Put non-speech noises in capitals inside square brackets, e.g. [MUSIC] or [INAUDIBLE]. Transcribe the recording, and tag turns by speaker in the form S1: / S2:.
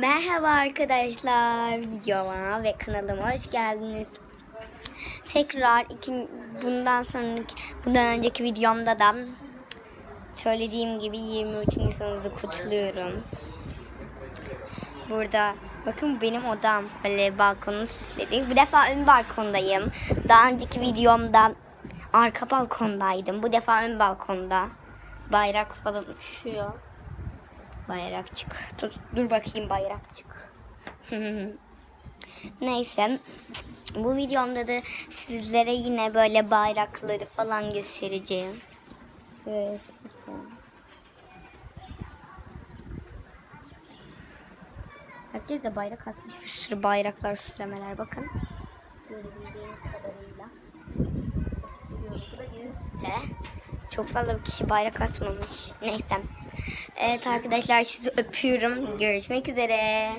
S1: Merhaba arkadaşlar videoma ve kanalıma hoş geldiniz. Tekrar iki, bundan sonraki bundan önceki videomda da söylediğim gibi 23 Nisan'ınızı kutluyorum. Burada bakın benim odam. Böyle balkonu süsledik. Bu defa ön balkondayım. Daha önceki videomda arka balkondaydım. Bu defa ön balkonda. Bayrak falan uçuyor. Bayrakçık. Dur, dur bakayım bayrakçık. [LAUGHS] Neyse. Bu videomda da sizlere yine böyle bayrakları falan göstereceğim. Ve Herkes de bayrak asmış. Bir sürü bayraklar, süslemeler bakın. Görebildiğiniz kadarıyla. Bu da. Çok fazla bir kişi bayrak atmamış. Neyse. Evet arkadaşlar sizi öpüyorum. Görüşmek üzere.